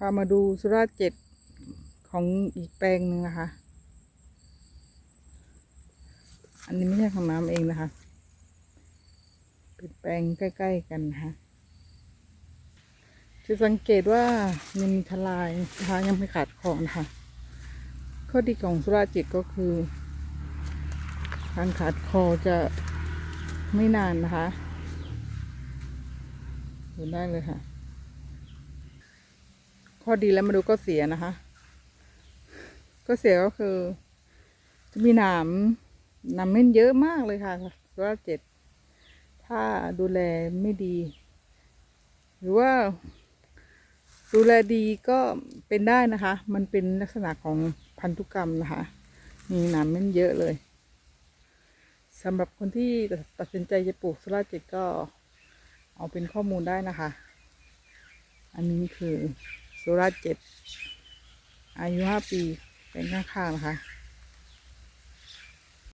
พามาดูสุราษฎร์เจ็ดของอีกแปลงหนึ่งนะคะ อันนี้ไม่ใช่ของน้ำเองนะคะ เป็นแปลงใกล้ ๆ กันนะคะจะสังเกตว่ายังมีทลายนะคะยังไม่ขาดของนะคะ ข้อดีของสุราษฎร์เจ็ดก็คือ การขาดคอจะไม่นานนะคะดูได้เลยค่ะ ข้อดีแล้วมาดูก็เสียนะคะ ก็เสียก็คือ จะมีหนามหนามเม่นเยอะมากเลยค่ะสุราเจ็ด ถ้าดูแลไม่ดี หรือว่า ดูแลดีก็เป็นได้นะคะ มันเป็นลักษณะของพันธุกรรมนะคะ มีหนามเม่นเยอะเลยสำหรับคนที่ตัดสินใจจะปลูกสุราเจ็ดก็เอาเป็นข้อมูลได้นะคะ อันนี้คือ สุราเจ็ดอายุห้าปีเป็นข้างๆนะคะ